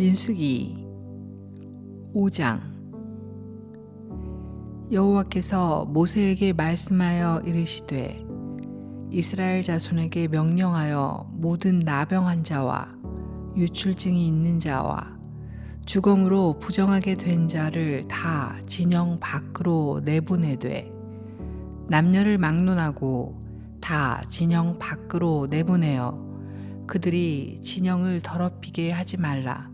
민수기 5장 여호와께서 모세에게 말씀하여 이르시되 이스라엘 자손에게 명령하여 모든 나병한 자와 유출증이 있는 자와 주검으로 부정하게 된 자를 다 진영 밖으로 내보내되 남녀를 막론하고 다 진영 밖으로 내보내어 그들이 진영을 더럽히게 하지 말라.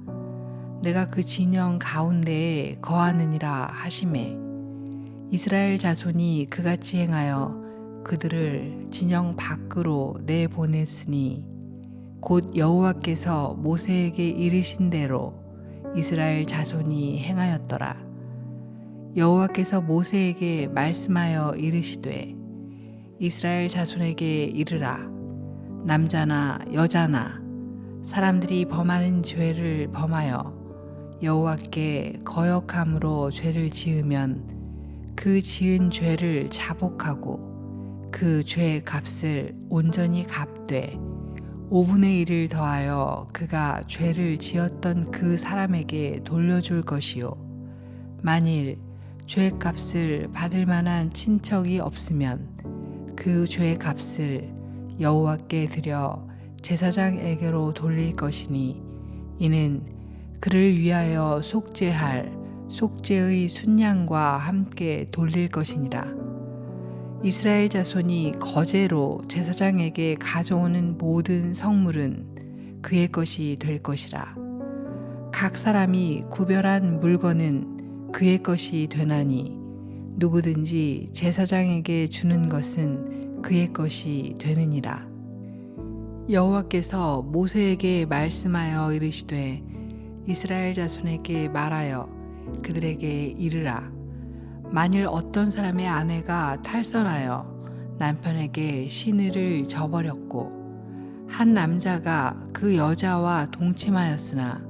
내가 그 진영 가운데에 거하느니라 하심에 이스라엘 자손이 그같이 행하여 그들을 진영 밖으로 내보냈으니 곧 여호와께서 모세에게 이르신 대로 이스라엘 자손이 행하였더라. 여호와께서 모세에게 말씀하여 이르시되 이스라엘 자손에게 이르라 남자나 여자나 사람들이 범하는 죄를 범하여 여호와께 거역함으로 죄를 지으면 그 지은 죄를 자복하고 그 죄의 값을 온전히 갚되 5분의 1을 더하여 그가 죄를 지었던 그 사람에게 돌려줄 것이요. 만일 죄 값을 받을 만한 친척이 없으면 그 죄 값을 여호와께 드려 제사장에게로 돌릴 것이니 이는 그를 위하여 속죄할 속죄의 순양과 함께 돌릴 것이니라. 이스라엘 자손이 거제로 제사장에게 가져오는 모든 성물은 그의 것이 될 것이라. 각 사람이 구별한 물건은 그의 것이 되나니 누구든지 제사장에게 주는 것은 그의 것이 되느니라. 여호와께서 모세에게 말씀하여 이르시되 이스라엘 자손에게 말하여 그들에게 이르라. 만일 어떤 사람의 아내가 탈선하여 남편에게 시늘을 저버렸고 한 남자가 그 여자와 동침하였으나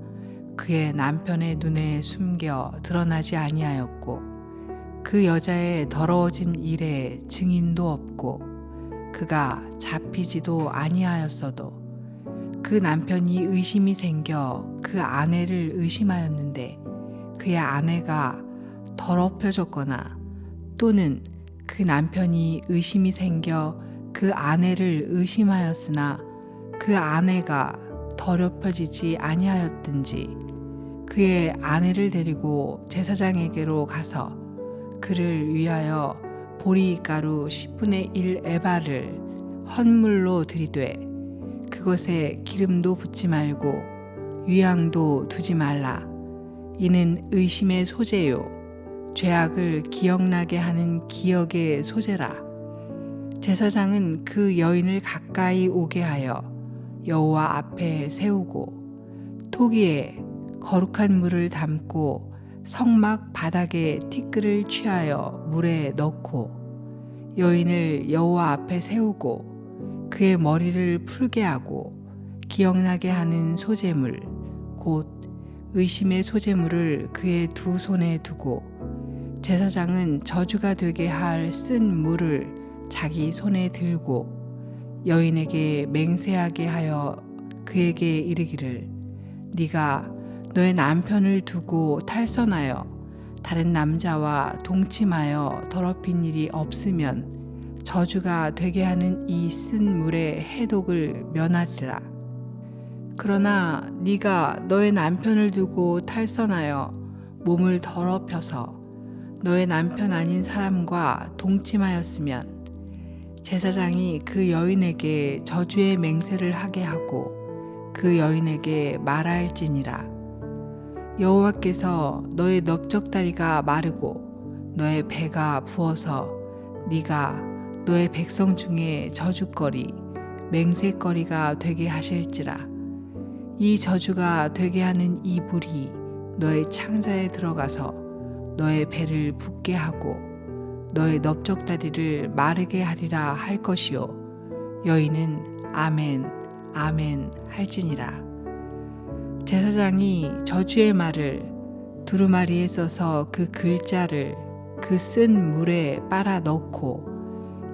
그의 남편의 눈에 숨겨 드러나지 아니하였고 그 여자의 더러워진 일에 증인도 없고 그가 잡히지도 아니하였어도 그 남편이 의심이 생겨 그 아내를 의심하였는데 그의 아내가 더럽혀졌거나 또는 그 남편이 의심이 생겨 그 아내를 의심하였으나 그 아내가 더럽혀지지 아니하였든지 그의 아내를 데리고 제사장에게로 가서 그를 위하여 보리가루 10분의 1 에바를 헌물로 들이되 그것에 기름도 붓지 말고 유향도 두지 말라. 이는 의심의 소재요. 죄악을 기억나게 하는 기억의 소재라. 제사장은 그 여인을 가까이 오게 하여 여호와 앞에 세우고 토기에 거룩한 물을 담고 성막 바닥에 티끌을 취하여 물에 넣고 여인을 여호와 앞에 세우고 그의 머리를 풀게 하고 기억나게 하는 소재물 곧 의심의 소재물을 그의 두 손에 두고 제사장은 저주가 되게 할 쓴 물을 자기 손에 들고 여인에게 맹세하게 하여 그에게 이르기를 네가 너의 남편을 두고 탈선하여 다른 남자와 동침하여 더럽힌 일이 없으면 저주가 되게 하는 이 쓴 물의 해독을 면하리라. 그러나 네가 너의 남편을 두고 탈선하여 몸을 더럽혀서 너의 남편 아닌 사람과 동침하였으면 제사장이 그 여인에게 저주의 맹세를 하게 하고 그 여인에게 말할지니라. 여호와께서 너의 넓적다리가 마르고 너의 배가 부어서 네가 너의 백성 중에 저주거리 맹세거리가 되게 하실지라. 이 저주가 되게 하는 이 불이 너의 창자에 들어가서 너의 배를 붓게 하고 너의 넓적다리를 마르게 하리라 할 것이요. 여인은 아멘 아멘 할지니라. 제사장이 저주의 말을 두루마리에 써서 그 글자를 그 쓴 물에 빨아 넣고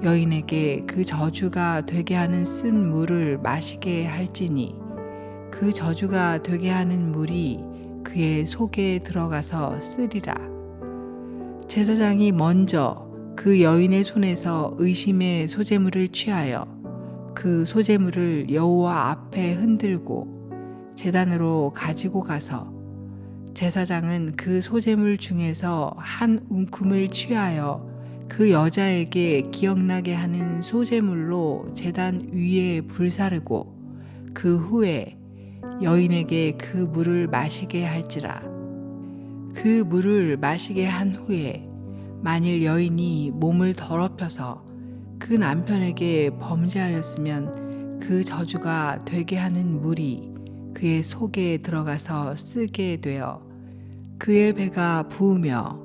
여인에게 그 저주가 되게 하는 쓴 물을 마시게 할지니 그 저주가 되게 하는 물이 그의 속에 들어가서 쓰리라. 제사장이 먼저 그 여인의 손에서 의심의 소재물을 취하여 그 소재물을 여호와 앞에 흔들고 제단으로 가지고 가서 제사장은 그 소재물 중에서 한 움큼을 취하여 그 여자에게 기억나게 하는 소재물로 제단 위에 불사르고 그 후에 여인에게 그 물을 마시게 할지라. 그 물을 마시게 한 후에 만일 여인이 몸을 더럽혀서 그 남편에게 범죄하였으면 그 저주가 되게 하는 물이 그의 속에 들어가서 쓰게 되어 그의 배가 부으며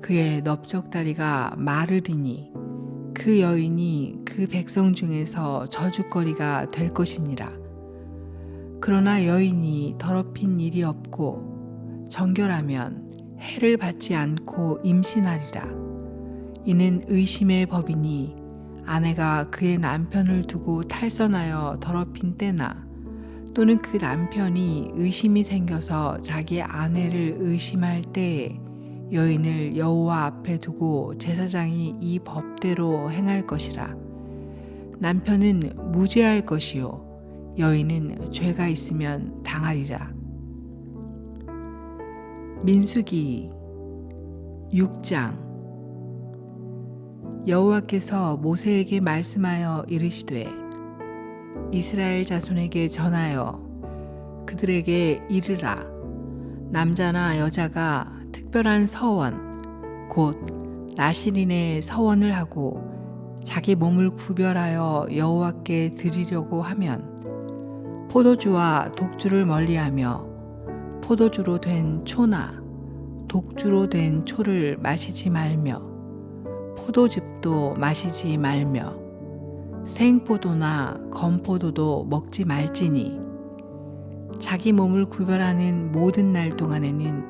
그의 넓적다리가 마르리니 그 여인이 그 백성 중에서 저주거리가 될 것이니라. 그러나 여인이 더럽힌 일이 없고 정결하면 해를 받지 않고 임신하리라. 이는 의심의 법이니 아내가 그의 남편을 두고 탈선하여 더럽힌 때나 또는 그 남편이 의심이 생겨서 자기 아내를 의심할 때에 여인을 여호와 앞에 두고 제사장이 이 법대로 행할 것이라. 남편은 무죄할 것이요 여인은 죄가 있으면 당하리라. 민수기 6장 여호와께서 모세에게 말씀하여 이르시되 이스라엘 자손에게 전하여 그들에게 이르라 남자나 여자가 특별한 서원 곧 나시린의 서원을 하고 자기 몸을 구별하여 여호와께 드리려고 하면 포도주와 독주를 멀리하며 포도주로 된 초나 독주로 된 초를 마시지 말며 포도즙도 마시지 말며 생포도나 건포도도 먹지 말지니 자기 몸을 구별하는 모든 날 동안에는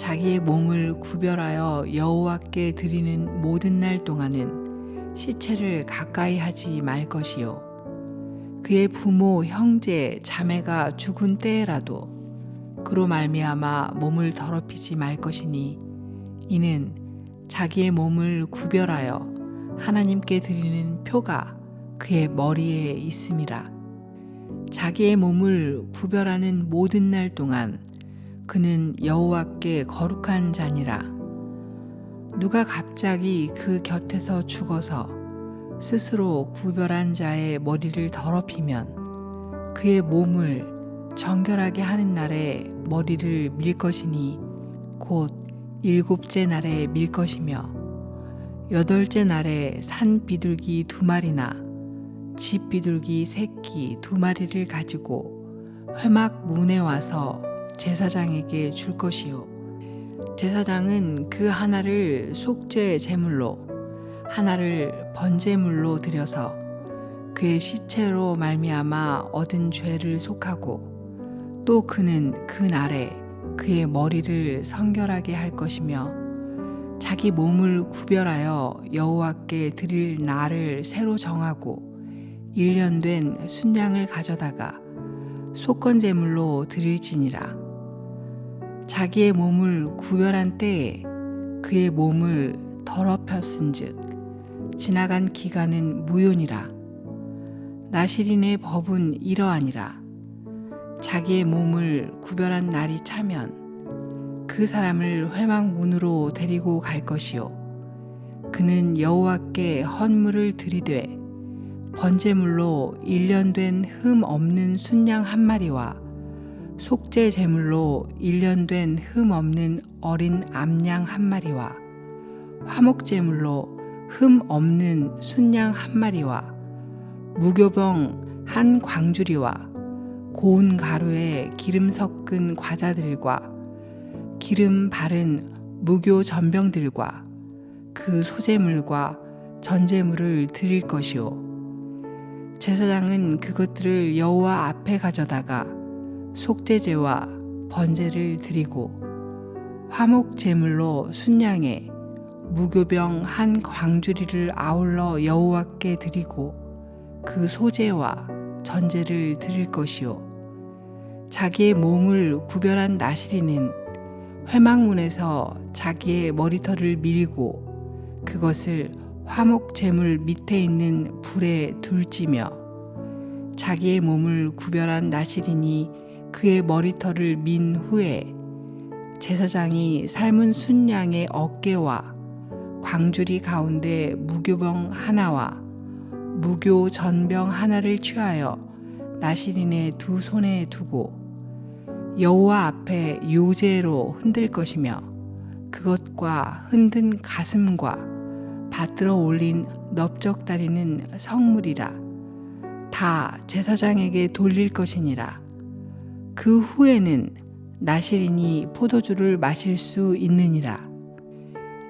자기의 몸을 구별하여 여호와께 드리는 모든 날 동안은 시체를 가까이 하지 말 것이요. 그의 부모 형제 자매가 죽은 때라도 그로 말미암아 몸을 더럽히지 말 것이니 이는 자기의 몸을 구별하여 하나님께 드리는 표가 그의 머리에 있음이라. 자기의 몸을 구별하는 모든 날 동안 그는 여호와께 거룩한 자니라. 누가 갑자기 그 곁에서 죽어서 스스로 구별한 자의 머리를 더럽히면 그의 몸을 정결하게 하는 날에 머리를 밀 것이니 곧 일곱째 날에 밀 것이며 여덟째 날에 산 비둘기 두 마리나 집 비둘기 새끼 두 마리를 가지고 회막 문에 와서 제사장에게 줄 것이요. 제사장은 그 하나를 속죄 제물로 하나를 번제물로 드려서 그의 시체로 말미암아 얻은 죄를 속하고 또 그는 그 날에 그의 머리를 성결하게 할 것이며 자기 몸을 구별하여 여호와께 드릴 날을 새로 정하고 일년된 순양을 가져다가 속건 제물로 드릴지니라 자기의 몸을 구별한 때에 그의 몸을 더럽혔은즉 지나간 기간은 무효니라. 나시린의 법은 이러하니라. 자기의 몸을 구별한 날이 차면 그 사람을 회막 문으로 데리고 갈 것이요. 그는 여호와께 헌물을 드리되 번제물로 일년된흠 없는 순양 한 마리와 속죄 제물로 일년된흠 없는 어린 암양 한 마리와 화목 제물로 흠 없는 순양 한 마리와 무교병 한 광주리와 고운 가루에 기름 섞은 과자들과 기름 바른 무교 전병들과 그 소재물과 전제물을 드릴 것이요 제사장은 그것들을 여호와 앞에 가져다가 속죄제와 번제를 드리고 화목 제물로 순양에 무교병 한 광주리를 아울러 여호와께 드리고 그 소제와 전제를 드릴 것이요. 자기의 몸을 구별한 나시리는 회막문에서 자기의 머리털을 밀고 그것을 화목 제물 밑에 있는 불에 둘지며 자기의 몸을 구별한 나시린이 그의 머리털을 민 후에 제사장이 삶은 순양의 어깨와 광주리 가운데 무교병 하나와 무교 전병 하나를 취하여 나시린의 두 손에 두고 여호와 앞에 요제로 흔들 것이며 그것과 흔든 가슴과 받들어 올린 넓적다리는 성물이라 다 제사장에게 돌릴 것이니라 그 후에는 나시린이 포도주를 마실 수 있느니라.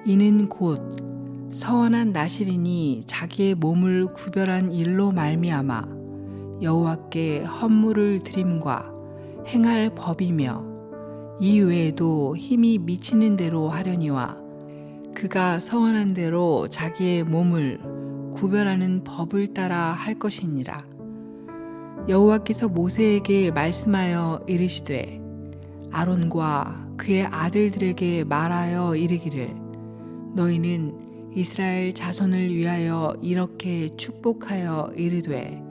이는 곧 서원한 나시린이 자기의 몸을 구별한 일로 말미암아 여호와께 헌물을 드림과 행할 법이며 이 외에도 힘이 미치는 대로 하려니와 그가 서원한 대로 자기의 몸을 구별하는 법을 따라 할 것이니라 여호와께서 모세에게 말씀하여 이르시되 아론과 그의 아들들에게 말하여 이르기를 너희는 이스라엘 자손을 위하여 이렇게 축복하여 이르되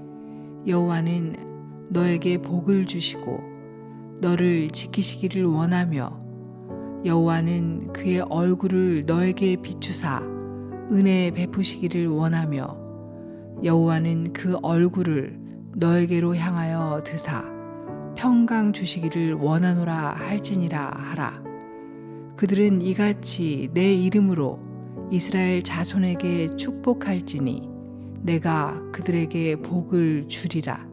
여호와는 너에게 복을 주시고 너를 지키시기를 원하며 여호와는 그의 얼굴을 너에게 비추사 은혜 베푸시기를 원하며 여호와는 그 얼굴을 너에게로 향하여 드사. 평강 주시기를 원하노라 할지니라 하라. 그들은 이같이 내 이름으로 이스라엘 자손에게 축복할지니 내가 그들에게 복을 주리라